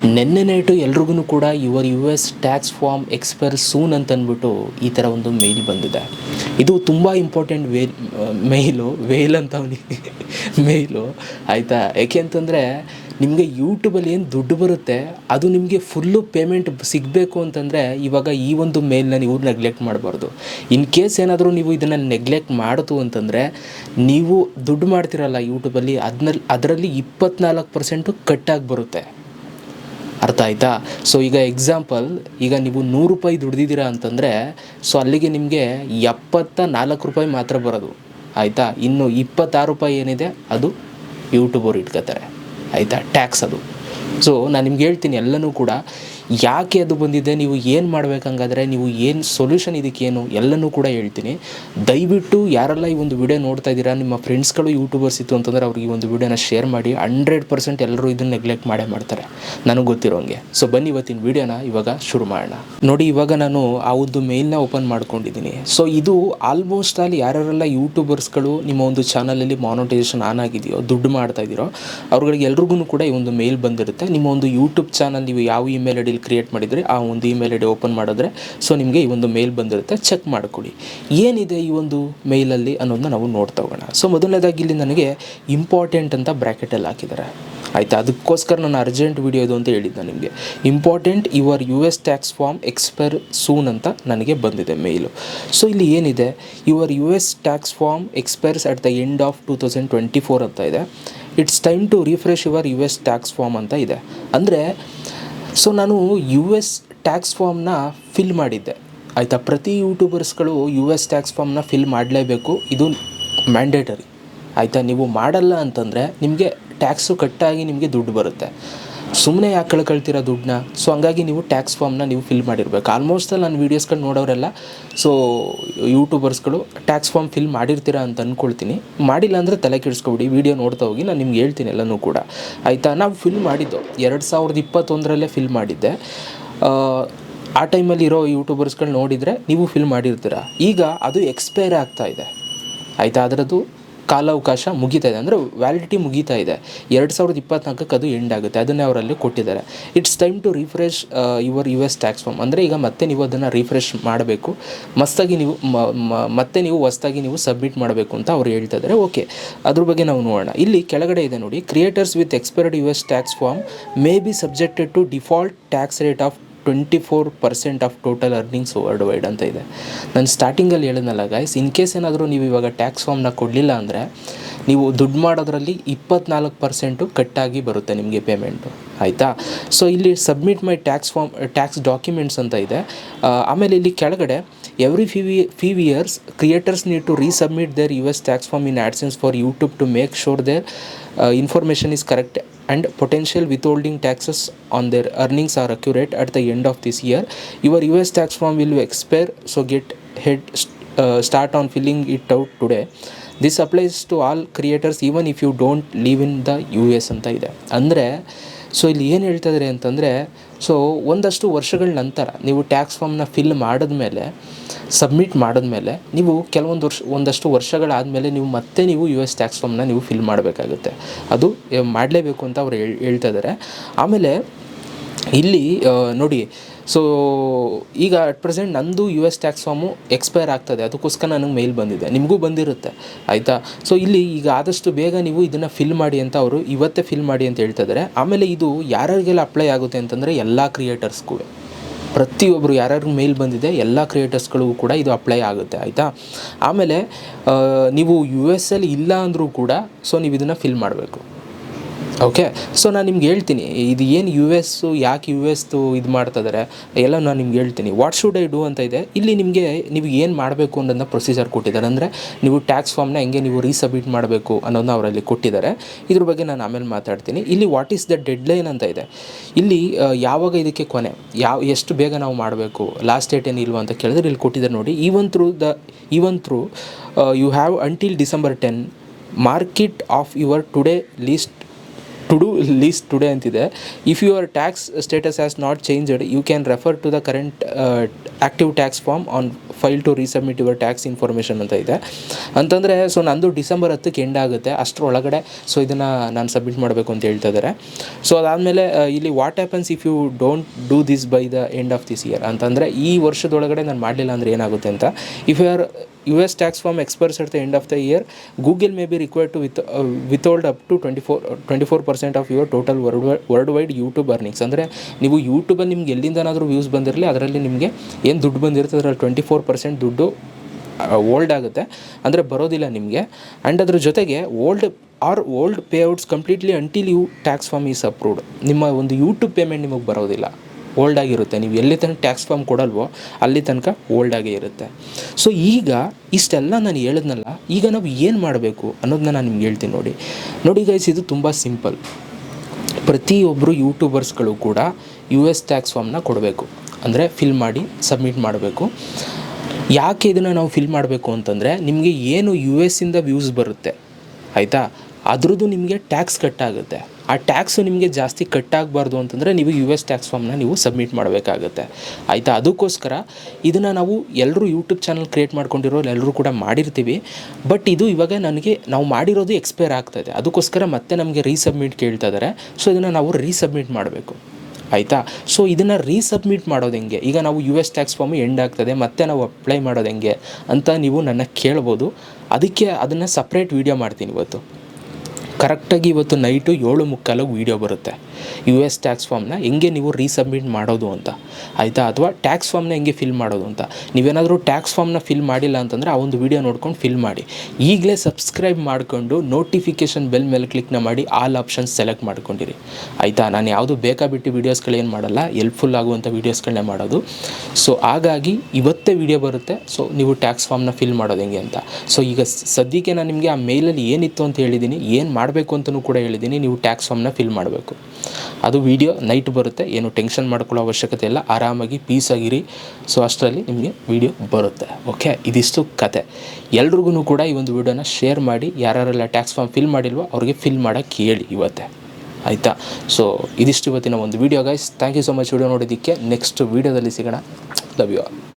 ನೆನ್ನೆ ನೈಟು ಎಲ್ರಿಗೂ ಕೂಡ your U S tax form expire soon ಅಂತ ಅಂದ್ಬಿಟ್ಟು ಈ ಥರ ಒಂದು ಮೇಲ್ ಬಂದಿದೆ. ಇದು ತುಂಬ ಇಂಪಾರ್ಟೆಂಟ್ ವೇಲ್ ಮೇಲು, ವೇಲ್ ಅಂತ ಅವನಿಗೆ ಮೇಲು. ಆಯಿತಾ? ಯಾಕೆ ಅಂತಂದರೆ ನಿಮಗೆ ಯೂಟ್ಯೂಬಲ್ಲಿ ಏನು ದುಡ್ಡು ಬರುತ್ತೆ, ಅದು ನಿಮಗೆ ಫುಲ್ಲು ಪೇಮೆಂಟ್ ಸಿಗಬೇಕು ಅಂತಂದರೆ ಇವಾಗ ಈ ಒಂದು ಮೇಲ್ನ ನೀವು ನೆಗ್ಲೆಕ್ಟ್ ಮಾಡಬಾರ್ದು. ಇನ್ ಕೇಸ್ ಏನಾದರೂ ನೀವು ಇದನ್ನು ನೆಗ್ಲೆಕ್ಟ್ ಮಾಡಿತು ಅಂತಂದರೆ ನೀವು ದುಡ್ಡು ಮಾಡ್ತಿರಲ್ಲ ಯೂಟ್ಯೂಬಲ್ಲಿ ಅದನ್ನಲ್ಲಿ ಅದರಲ್ಲಿ ಇಪ್ಪತ್ನಾಲ್ಕು ಪರ್ಸೆಂಟು ಕಟ್ಟಾಗಿ ಬರುತ್ತೆ. ಅರ್ಥ ಆಯ್ತಾ? ಸೊ ಈಗ ಎಕ್ಸಾಂಪಲ್ ಈಗ ನೀವು ನೂರು ರೂಪಾಯಿ ದುಡ್ದಿದ್ದೀರಾ ಅಂತಂದರೆ ಸೊ ಅಲ್ಲಿಗೆ ನಿಮಗೆ ಎಪ್ಪತ್ತ ನಾಲ್ಕು ರೂಪಾಯಿ ಮಾತ್ರ ಬರೋದು. ಆಯಿತಾ? ಇನ್ನು ಇಪ್ಪತ್ತಾರು ರೂಪಾಯಿ ಏನಿದೆ, ಅದು ಯೂಟ್ಯೂಬರ್ ಇಟ್ಕೋತಾರೆ. ಆಯಿತಾ? ಟ್ಯಾಕ್ಸ್ ಅದು. ಸೊ ನಾನು ನಿಮ್ಗೆ ಹೇಳ್ತೀನಿ ಎಲ್ಲನೂ ಕೂಡ ಯಾಕೆ ಅದು ಬಂದಿದೆ, ನೀವು ಏನು ಮಾಡ್ಬೇಕಂಗಾದ್ರೆ, ನೀವು ಏನು ಸೊಲ್ಯೂಷನ್ ಇದಕ್ಕೇನು ಎಲ್ಲನೂ ಕೂಡ ಹೇಳ್ತೀನಿ. ದಯವಿಟ್ಟು ಯಾರೆಲ್ಲ ಈ ಒಂದು ವಿಡಿಯೋ ನೋಡ್ತಾ ಇದ್ದೀರಾ, ನಿಮ್ಮ ಫ್ರೆಂಡ್ಸ್ಗಳು ಯೂಟ್ಯೂಬರ್ಸ್ ಇತ್ತು ಅಂತಂದರೆ ಅವ್ರಿಗೆ ಈ ಒಂದು ವಿಡಿಯೋನ ಶೇರ್ ಮಾಡಿ ಹಂಡ್ರೆಡ್ ಪರ್ಸೆಂಟ್ ಎಲ್ಲರೂ ಇದನ್ನು ನೆಗ್ಲೆಕ್ಟ್ ಮಾಡೇ ಮಾಡ್ತಾರೆ. ನನಗೆ ಗೊತ್ತಿರೋಂಗೆ. ಸೊ ಬನ್ನಿ ಇವತ್ತಿನ ವಿಡಿಯೋನ ಇವಾಗ ಶುರು ಮಾಡೋಣ. ನೋಡಿ, ಇವಾಗ ನಾನು ಆ ಒಂದು ಮೇಲ್ನ ಓಪನ್ ಮಾಡ್ಕೊಂಡಿದ್ದೀನಿ. ಸೊ ಇದು ಆಲ್ಮೋಸ್ಟ್ ಅಲ್ಲಿ ಯಾರ್ಯಾರೆಲ್ಲ ಯೂಟ್ಯೂಬರ್ಸ್ಗಳು ನಿಮ್ಮ ಒಂದು ಚಾನಲಲ್ಲಿ ಮಾನಿಟೈಸೇಷನ್ ಆನ್ ಆಗಿದೆಯೋ, ದುಡ್ಡು ಮಾಡ್ತಾ ಇದ್ದೀರೋ, ಅವ್ರುಗಳಿಗೆ ಎಲ್ರಿಗೂ ಕೂಡ ಈ ಒಂದು ಮೇಲ್ ಬಂದಿರುತ್ತೆ. ನಿಮ್ಮ ಒಂದು ಯೂಟ್ಯೂಬ್ ಚಾನಲ್ ನೀವು ಯಾವ ಇಮೇಲ್ ಐ ಡಿಲಿ ಕ್ರಿಯೇಟ್ ಮಾಡಿದರೆ ಆ ಒಂದು ಇಮೇಲ್ ಐ ಓಪನ್ ಮಾಡಿದ್ರೆ ಸೊ ನಿಮಗೆ ಈ ಒಂದು ಮೇಲ್ ಬಂದಿರುತ್ತೆ ಚೆಕ್ ಮಾಡಿಕೊಡಿ ಏನಿದೆ ಈ ಒಂದು ಮೇಲಲ್ಲಿ ಅನ್ನೋದನ್ನ ನಾವು ನೋಡ್ತಾ ಹೋಗೋಣ. ಸೊ ಮೊದಲನೇದಾಗಿ ಇಲ್ಲಿ ನನಗೆ ಇಂಪಾರ್ಟೆಂಟ್ ಅಂತ ಬ್ರ್ಯಾಕೆಟಲ್ಲಿ ಹಾಕಿದ್ದಾರೆ. ಆಯಿತಾ? ಅದಕ್ಕೋಸ್ಕರ ನಾನು ಅರ್ಜೆಂಟ್ ವಿಡಿಯೋ ಇದು ಅಂತ ಹೇಳಿದ್ದೆ ನಿಮಗೆ. Important your U S tax form expire soon ಅಂತ ನನಗೆ ಬಂದಿದೆ ಮೇಲು ಸೊ ಇಲ್ಲಿ ಏನಿದೆ? Your U S tax form expires at the end of two thousand twenty four ಅಂತ ಇದೆ. It's time to refresh your U S tax form ಅಂತ ಇದೆ. ಅಂದರೆ ಸೊ ನಾನು ಯು ಎಸ್ ಟ್ಯಾಕ್ಸ್ ಫಾರ್ಮ್ನ ಫಿಲ್ ಮಾಡಿದ್ದೆ. ಆಯಿತಾ? ಪ್ರತಿ ಯೂಟ್ಯೂಬರ್ಸ್ಗಳು ಯು ಎಸ್ ಟ್ಯಾಕ್ಸ್ ಫಾರ್ಮ್ನ ಫಿಲ್ ಮಾಡಲೇಬೇಕು. ಇದು ಮ್ಯಾಂಡೇಟರಿ ಆಯಿತಾ? ನೀವು ಮಾಡಲ್ಲ ಅಂತಂದರೆ ನಿಮಗೆ ಟ್ಯಾಕ್ಸು ಕಟ್ಟಾಗಿ ನಿಮಗೆ ದುಡ್ಡು ಬರುತ್ತೆ. ಸುಮ್ಮನೆ ಯಾಕೆ ಕಳ್ಕೊಳ್ತೀರಾ ದುಡ್ಡನ್ನ? ಸೊ ಹಂಗಾಗಿ ನೀವು ಟ್ಯಾಕ್ಸ್ ಫಾರ್ಮ್ನ ನೀವು ಫಿಲ್ ಮಾಡಿರ್ಬೇಕು. ಆಲ್ಮೋಸ್ಟ್ ನಾನು ವೀಡಿಯೋಸ್ಗಳು ನೋಡೋರೆಲ್ಲ ಸೊ ಯೂಟ್ಯೂಬರ್ಸ್ಗಳು ಟ್ಯಾಕ್ಸ್ ಫಾರ್ಮ್ ಫಿಲ್ ಮಾಡಿರ್ತೀರಾ ಅಂತ ಅಂದ್ಕೊಳ್ತೀನಿ ಮಾಡಿಲ್ಲ ಅಂದರೆ ತಲೆ ಕೆಡಿಸ್ಕೊಬಿಡಿ ವೀಡಿಯೋ ನೋಡ್ತಾ ಹೋಗಿ ನಾನು ನಿಮ್ಗೆ ಹೇಳ್ತೀನಿ ಎಲ್ಲನೂ ಕೂಡ. ಆಯಿತಾ? ನಾವು ಫಿಲ್ ಮಾಡಿದ್ದು ಎರಡು ಸಾವಿರದ ಇಪ್ಪತ್ತೊಂದರಲ್ಲೇ ಫಿಲ್ ಮಾಡಿದ್ದೆ. ಆ, ಆ ಟೈಮಲ್ಲಿ ಇರೋ ಯೂಟ್ಯೂಬರ್ಸ್ಗಳು ನೋಡಿದರೆ ನೀವು ಫಿಲ್ ಮಾಡಿರ್ತೀರ. ಈಗ ಅದು ಎಕ್ಸ್ಪೈರ್ ಆಗ್ತಾ ಇದೆ. ಆಯಿತಾ? ಅದರದ್ದು? ಕಾಲಾವಕಾಶ ಮುಗಿತಾ ಇದೆ. ಅಂದರೆ ವ್ಯಾಲಿಡಿಟಿ ಮುಗಿತಾ ಇದೆ. ಎರಡು ಸಾವಿರದ ಇಪ್ಪತ್ನಾಲ್ಕಕ್ಕೆ ಅದು ಎಂಡ್ ಆಗುತ್ತೆ. ಅದನ್ನೇ ಅವರಲ್ಲಿ ಕೊಟ್ಟಿದ್ದಾರೆ. It's time to refresh your U S tax form ಅಂದರೆ ಈಗ ಮತ್ತೆ ನೀವು ಅದನ್ನು ರಿಫ್ರೆಶ್ ಮಾಡಬೇಕು. ಮಸ್ತಾಗಿ ನೀವು ಮತ್ತೆ ನೀವು ಹೊಸ್ದಾಗಿ ನೀವು ಸಬ್ಮಿಟ್ ಮಾಡಬೇಕು ಅಂತ ಅವ್ರು ಹೇಳ್ತಾ ಇದ್ದಾರೆ. ಓಕೆ ಅದ್ರ ಬಗ್ಗೆ ನಾವು ನೋಡೋಣ. ಇಲ್ಲಿ ಕೆಳಗಡೆ ಇದೆ ನೋಡಿ. Creators with expired U S tax form may be subjected to default tax rate of twenty four percent of total earnings world wide ಅಂತ ಇದೆ. ನಾನು ಸ್ಟಾರ್ಟಿಂಗಲ್ಲಿ ಹೇಳಿದ್ನಲ್ಲ ಗೈಸ್ ಇನ್ ಕೇಸ್ ಏನಾದರೂ ನೀವು ಇವಾಗ ಟ್ಯಾಕ್ಸ್ ಫಾರ್ಮ್ನ ಕೊಡಲಿಲ್ಲ ಅಂದರೆ, ನೀವು ದುಡ್ಡು ಮಾಡೋದ್ರಲ್ಲಿ ಇಪ್ಪತ್ನಾಲ್ಕು ಪರ್ಸೆಂಟು ಕಟ್ಟಾಗಿ ಬರುತ್ತೆ ನಿಮಗೆ ಪೇಮೆಂಟು ಆಯಿತಾ? ಸೊ ಇಲ್ಲಿ submit my tax form tax documents ಅಂತ ಇದೆ. ಆಮೇಲೆ ಇಲ್ಲಿ ಕೆಳಗಡೆ every few few years creators need to resubmit their U S tax form in AdSense for YouTube to make sure their information is correct and potential withholding taxes on their earnings are accurate at the end of this year your us tax form will expire so get head uh, start on filling it out today this applies to all creators even if you don't live in the U S ಅಂತ ಇದೆ ಅಂದರೆ so ಇಲ್ಲಿ ಏನು ಹೇಳ್ತಾ ಇದ್ದಾರೆ ಅಂತಂದರೆ so ಒಂದಷ್ಟು ವರ್ಷಗಳ ನಂತರ ನೀವು ಟ್ಯಾಕ್ಸ್ ಫಾರ್ಮ್ನ ಫಿಲ್ ಮಾಡಿದ್ಮೇಲೆ ಸಬ್ಮಿಟ್ ಮಾಡಿದ್ಮೇಲೆ ನೀವು ಕೆಲವೊಂದು ವರ್ಷ, ಒಂದಷ್ಟು ವರ್ಷಗಳಾದಮೇಲೆ ನೀವು ಮತ್ತೆ ನೀವು ಯು ಎಸ್ ಟ್ಯಾಕ್ಸ್ ಫಾರ್ಮ್ನ ನೀವು ಫಿಲ್ ಮಾಡಬೇಕಾಗುತ್ತೆ. ಅದು ಮಾಡಲೇಬೇಕು ಅಂತ ಅವ್ರು ಹೇಳ್, ಹೇಳ್ತಾ ಇದ್ದಾರೆ ಆಮೇಲೆ, ಇಲ್ಲಿ ನೋಡಿ ಸೊ ಈಗ ಅಟ್ ಪ್ರೆಸೆಂಟ್ ನಂದು U S tax form expire ಆಗ್ತದೆ. ಅದಕ್ಕೋಸ್ಕರ ನನಗೆ ಮೇಲ್ ಬಂದಿದೆ. ನಿಮಗೂ ಬಂದಿರುತ್ತೆ. ಆಯಿತಾ? ಸೊ ಇಲ್ಲಿ ಈಗ ಆದಷ್ಟು ಬೇಗ ನೀವು ಇದನ್ನು ಫಿಲ್ ಮಾಡಿ ಅಂತ ಅವರು ಇವತ್ತೇ ಫಿಲ್ ಮಾಡಿ ಅಂತ ಹೇಳ್ತಾ ಆಮೇಲೆ ಇದು ಯಾರ್ಯಾರಿಗೆಲ್ಲ ಅಪ್ಲೈ ಆಗುತ್ತೆ ಅಂತಂದರೆ ಎಲ್ಲ ಕ್ರಿಯೇಟರ್ಸ್ಗೂ ಪ್ರತಿಯೊಬ್ಬರು ಯಾರ್ಯಾರು ಮೇಲ್ ಬಂದಿದೆ, ಎಲ್ಲ ಕ್ರಿಯೇಟರ್ಸ್ಗಳಿಗೂ ಕೂಡ ಇದು ಅಪ್ಲೈ ಆಗುತ್ತೆ. ಆಯಿತಾ? ಆಮೇಲೆ ನೀವು ಯು ಎಸ್ ಇಲ್ಲ ಅಂದರೂ ಕೂಡ ಸೊ ನೀವು ಇದನ್ನು ಫಿಲ್ ಮಾಡಬೇಕು. ಓಕೆ ಸೊ ನಾನು ನಿಮ್ಗೆ ಹೇಳ್ತೀನಿ, ಇದು ಏನು ಯು ಎಸ್ಸು ಯಾಕೆ ಯು ಎಸ್ದು ಇದು ಮಾಡ್ತಾ ಇದ್ದಾರೆ ಎಲ್ಲ ನಾನು ನಿಮ್ಗೆ ಹೇಳ್ತೀನಿ. ವಾಟ್ ಶುಡ್ ಐ ಡೂ ಅಂತ ಇದೆ. ಇಲ್ಲಿ ನಿಮಗೆ ನೀವು ಏನು ಮಾಡಬೇಕು ಅನ್ನೋದನ್ನ ಪ್ರೊಸೀಜರ್ ಕೊಟ್ಟಿದ್ದಾರೆ. ಅಂದರೆ ನೀವು ಟ್ಯಾಕ್ಸ್ ಫಾರ್ಮ್ನ ಹೆಂಗೆ ನೀವು ರೀಸಬ್ಮಿಟ್ ಮಾಡಬೇಕು ಅನ್ನೋದನ್ನ ಅವರಲ್ಲಿ ಕೊಟ್ಟಿದ್ದಾರೆ. ಇದ್ರ ಬಗ್ಗೆ ನಾನು ಆಮೇಲೆ ಮಾತಾಡ್ತೀನಿ. ಇಲ್ಲಿ what is the deadline ಅಂತ ಇದೆ. ಇಲ್ಲಿ ಯಾವಾಗ ಇದಕ್ಕೆ ಕೊನೆ, ಯಾವ, ಎಷ್ಟು ಬೇಗ ನಾವು ಮಾಡಬೇಕು ಲಾಸ್ಟ್ ಡೇಟ್ ಏನಿಲ್ವಾ ಅಂತ ಕೇಳಿದ್ರೆ ಇಲ್ಲಿ ಕೊಟ್ಟಿದ್ದಾರೆ ನೋಡಿ. Even through the even through you have until December ten market of your today least to do least today ಅಂತಿದೆ if your tax status as not changed you can refer to the current active tax form on file to resubmit your tax information ಅಂತ ಇದೆ. ಅಂತಂದರೆ so ನಂದು December ಹತ್ತಕ್ಕೆ end ಆಗುತ್ತೆ. ಅಷ್ಟರೊಳಗಡೆ so ಇದನ್ನು ನಾನು submit ಮಾಡಬೇಕು ಅಂತ ಹೇಳ್ತಾ ಇದ್ದಾರೆ ಸೊ ಅದಾದಮೇಲೆ ಇಲ್ಲಿ what happens if you don't do this by the end of this year ಅಂತಂದರೆ, ಈ ವರ್ಷದೊಳಗಡೆ ನಾನು ಮಾಡಲಿಲ್ಲ ಅಂದರೆ ಏನಾಗುತ್ತೆ ಅಂತ. If you are S tax form expires at the end of the year Google may be required to withhold up to four twenty four percent of your total world world wide YouTube earnings ಅಂದರೆ ನೀವು ಯೂಟ್ಯೂಬಲ್ಲಿ ನಿಮ್ಗೆ ಎಲ್ಲಿಂದನಾದರೂ views ಬಂದಿರಲಿ, ಅದರಲ್ಲಿ ನಿಮಗೆ ಏನು ದುಡ್ಡು ಬಂದಿರುತ್ತೆ, ಅದರಲ್ಲಿ ಟ್ವೆಂಟಿ ಫೋರ್ ಪರ್ಸೆಂಟ್ ದುಡ್ಡು ಓಲ್ಡ್ ಆಗುತ್ತೆ. ಅಂದರೆ ಬರೋದಿಲ್ಲ ನಿಮಗೆ. ಆ್ಯಂಡ್ ಅದ್ರ ಜೊತೆಗೆ hold or hold payouts completely until you tax form is approved ನಿಮ್ಮ ಒಂದು ಯೂಟ್ಯೂಬ್ ಪೇಮೆಂಟ್ ನಿಮಗೆ ಬರೋದಿಲ್ಲ. ಓಲ್ಡ್ ಆಗಿರುತ್ತೆ. ನೀವು ಎಲ್ಲಿ ತನಕ ಟ್ಯಾಕ್ಸ್ ಫಾರ್ಮ್ ಕೊಡಲ್ವೋ ಅಲ್ಲಿ ತನಕ ಓಲ್ಡಾಗೇ ಇರುತ್ತೆ. ಸೊ ಈಗ ಇಷ್ಟೆಲ್ಲ ನಾನು ಹೇಳಿದ್ನಲ್ಲ, ಈಗ ನಾವು ಏನು ಮಾಡಬೇಕು ಅನ್ನೋದನ್ನ ನಾನು ನಿಮ್ಗೆ ಹೇಳ್ತೀನಿ ನೋಡಿ. ನೋಡಿ ಗೈಸ್ ಇದು ತುಂಬ ಸಿಂಪಲ್ ಪ್ರತಿಯೊಬ್ಬರು ಯೂಟ್ಯೂಬರ್ಸ್ಗಳು ಕೂಡ ಯು ಎಸ್ ಟ್ಯಾಕ್ಸ್ ಫಾರ್ಮ್ನ ಕೊಡಬೇಕು. ಅಂದರೆ ಫಿಲ್ ಮಾಡಿ ಸಬ್ಮಿಟ್ ಮಾಡಬೇಕು. ಯಾಕೆ ಇದನ್ನು ನಾವು ಫಿಲ್ ಮಾಡಬೇಕು ಅಂತಂದರೆ, ನಿಮಗೆ ಏನು ಯು ಎಸ್ಸಿಂದ ವ್ಯೂಸ್ ಬರುತ್ತೆ, ಆಯಿತಾ? ಅದ್ರದ್ದು ನಿಮಗೆ ಟ್ಯಾಕ್ಸ್ ಕಟ್ಟಾಗುತ್ತೆ. ಆ ಟ್ಯಾಕ್ಸು ನಿಮಗೆ ಜಾಸ್ತಿ ಕಟ್ಟಾಗಬಾರ್ದು ಅಂತಂದರೆ ನೀವು ಯು ಎಸ್ ಟ್ಯಾಕ್ಸ್ ಫಾರ್ಮ್ನ ನೀವು ಸಬ್ಮಿಟ್ ಮಾಡಬೇಕಾಗುತ್ತೆ. ಆಯಿತಾ? ಅದಕ್ಕೋಸ್ಕರ ಇದನ್ನು ನಾವು ಎಲ್ಲರೂ ಯೂಟ್ಯೂಬ್ ಚಾನಲ್ ಕ್ರಿಯೇಟ್ ಮಾಡ್ಕೊಂಡಿರೋ ಎಲ್ಲರೂ ಕೂಡ ಮಾಡಿರ್ತೀವಿ. ಬಟ್ ಇದು ಇವಾಗ ನನಗೆ ನಾವು ಮಾಡಿರೋದು ಎಕ್ಸ್ಪೈರ್ ಆಗ್ತಾಯಿದೆ ಅದಕ್ಕೋಸ್ಕರ ಮತ್ತೆ ನಮಗೆ ರೀಸಬ್ಮಿಟ್ ಕೇಳ್ತಾ ಇದ್ದಾರೆ ಸೊ, ಇದನ್ನು ನಾವು ರೀಸಬ್ಮಿಟ್ ಮಾಡಬೇಕು. ಆಯಿತಾ? ಸೊ, ಇದನ್ನು ರೀಸಬ್ಮಿಟ್ ಮಾಡೋದು ಹೆಂಗೆ? ಈಗ ನಾವು U S tax form end ಆಗ್ತದೆ. ಮತ್ತೆ ನಾವು ಅಪ್ಲೈ ಮಾಡೋದು ಹೆಂಗೆ ಅಂತ ನೀವು ನನ್ನ ಕೇಳ್ಬೋದು. ಅದಕ್ಕೆ ಅದನ್ನು ಸಪ್ರೇಟ್ ವೀಡಿಯೋ ಮಾಡ್ತೀನಿ ಇವತ್ತು. ಕರೆಕ್ಟಾಗಿ ಇವತ್ತು ನೈಟು ಏಳು ಮುಕ್ಕಾಲಾಗಿ ವೀಡಿಯೋ ಬರುತ್ತೆ. ಯು ಎಸ್ ಟ್ಯಾಕ್ಸ್ ಫಾರ್ಮ್ನ ಹೆಂಗೆ ನೀವು ರೀಸಬ್ಮಿಟ್ ಮಾಡೋದು ಅಂತ. ಆಯಿತಾ? ಅಥವಾ ಟ್ಯಾಕ್ಸ್ ಫಾರ್ಮ್ನ ಹೆಂಗೆ ಫಿಲ್ ಮಾಡೋದು ಅಂತ. ನೀವೇನಾದರೂ ಟ್ಯಾಕ್ಸ್ ಫಾರ್ಮ್ನ ಫಿಲ್ ಮಾಡಿಲ್ಲ ಅಂತಂದರೆ ಆ ಒಂದು ವೀಡಿಯೋ ನೋಡ್ಕೊಂಡು ಫಿಲ್ ಮಾಡಿ. ಈಗಲೇ ಸಬ್ಸ್ಕ್ರೈಬ್ ಮಾಡಿಕೊಂಡು ನೋಟಿಫಿಕೇಷನ್ ಬೆಲ್ ಮೇಲೆ ಕ್ಲಿಕ್ನ ಮಾಡಿ ಆಲ್ ಆಪ್ಷನ್ಸ್ ಸೆಲೆಕ್ಟ್ ಮಾಡ್ಕೊಂಡಿರಿ. ಆಯಿತಾ? ನಾನು ಯಾವುದು ಬೇಕಾಬಿಟ್ಟು ವೀಡಿಯೋಸ್ಗಳೇನು ಮಾಡಲ್ಲ. ಎಲ್ಪ್ಫುಲ್ ಆಗುವಂಥ ವೀಡಿಯೋಸ್ಗಳನ್ನೇ ಮಾಡೋದು. ಸೊ ಹಾಗಾಗಿ ಇವತ್ತೇ ವೀಡಿಯೋ ಬರುತ್ತೆ. ಸೊ ನೀವು ಟ್ಯಾಕ್ಸ್ ಫಾರ್ಮ್ನ ಫಿಲ್ ಮಾಡೋದು ಹೆಂಗೆ ಅಂತ. ಸೊ ಈಗ ಸದ್ಯಕ್ಕೆ ನಾನು ನಿಮಗೆ ಆ ಮೇಲಲ್ಲಿ ಏನಿತ್ತು ಅಂತ ಹೇಳಿದ್ದೀನಿ ಏನು ಮಾಡಬೇಕು ಅಂತಲೂ ಕೂಡ ಹೇಳಿದ್ದೀನಿ. ನೀವು ಟ್ಯಾಕ್ಸ್ ಫಾರ್ಮ್ನ ಫಿಲ್ ಮಾಡಬೇಕು. ಅದು ವೀಡಿಯೋ ನೈಟ್ ಬರುತ್ತೆ. ಏನು ಟೆನ್ಷನ್ ಮಾಡ್ಕೊಳ್ಳೋ ಅವಶ್ಯಕತೆ ಇಲ್ಲ. ಆರಾಮಾಗಿ ಪೀಸ್ ಆಗಿರಿ. ಸೊ ಅಷ್ಟರಲ್ಲಿ ನಿಮಗೆ ವೀಡಿಯೋ ಬರುತ್ತೆ. ಓಕೆ ಇದಿಷ್ಟು ಕತೆ. ಎಲ್ರಿಗೂ ಕೂಡ ಈ ಒಂದು ವೀಡಿಯೋನ ಶೇರ್ ಮಾಡಿ. ಯಾರ್ಯಾರೆಲ್ಲ ಟ್ಯಾಕ್ಸ್ ಫಾರ್ಮ್ ಫಿಲ್ ಮಾಡಿಲ್ವೋ ಅವ್ರಿಗೆ ಫಿಲ್ ಮಾಡೋಕ್ಕೆ ಹೇಳಿ ಇವತ್ತೇ. ಆಯಿತಾ? ಸೊ ಇದಿಷ್ಟು ಇವತ್ತಿನ ಒಂದು video guys thank you so much video ನೋಡೋದಕ್ಕೆ ನೆಕ್ಸ್ಟ್ ವೀಡಿಯೋದಲ್ಲಿ ಸಿಗೋಣ. Love you